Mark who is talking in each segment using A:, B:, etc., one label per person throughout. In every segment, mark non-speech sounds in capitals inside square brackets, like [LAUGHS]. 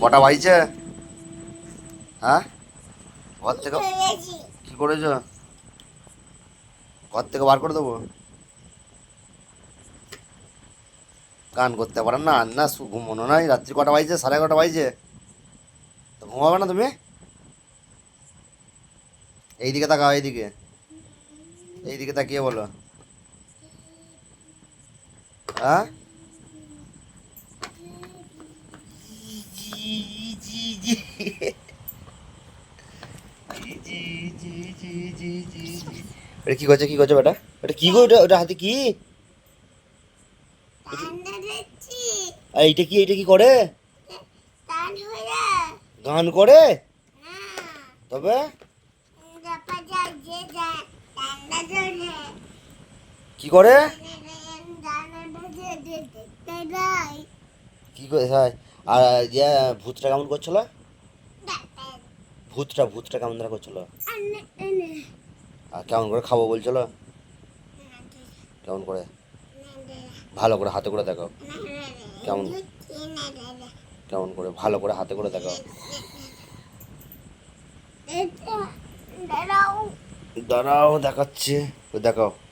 A: কটা বাজছে? হ্যাঁ? ঘর থেকে কি করেছ? ঘর থেকে বার করে দেবো? গান করতে পারেন না আর না ঘুমোনো নাই। রাত্রি কটা বাজছে? সাড়ে এগারোটা বাজছে। তো ঘুমাবে না তুমি? এইদিকে তাকাও এইদিকে। এইদিকে তাকিয়ে বলো। হ্যাঁ? এটা কি করছে কি করছে বেটা? এটা কি গো ওটা ওটা হাতে কি? আর কি, এইটা কি করে? গান করে? তবে? কি করে? কি করে হ্যাঁ আর ইয়ে ভূতটা কেমন করছিল? ভূতটা ভূতটা কেমন ধরা করছিল? আর কেমন করে খাব বলছিল? কেমন করে? ভালো করে হাতে করে দেখাও কেমন? কেমন করে ভালো করে হাতে করে দেখাও
B: দাঁড়াও,
A: দেখাচ্ছে। ওই দেখাও
B: এনে দে দে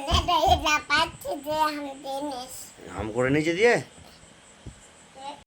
B: [LAUGHS] এনে করে এটা পাচ্ছি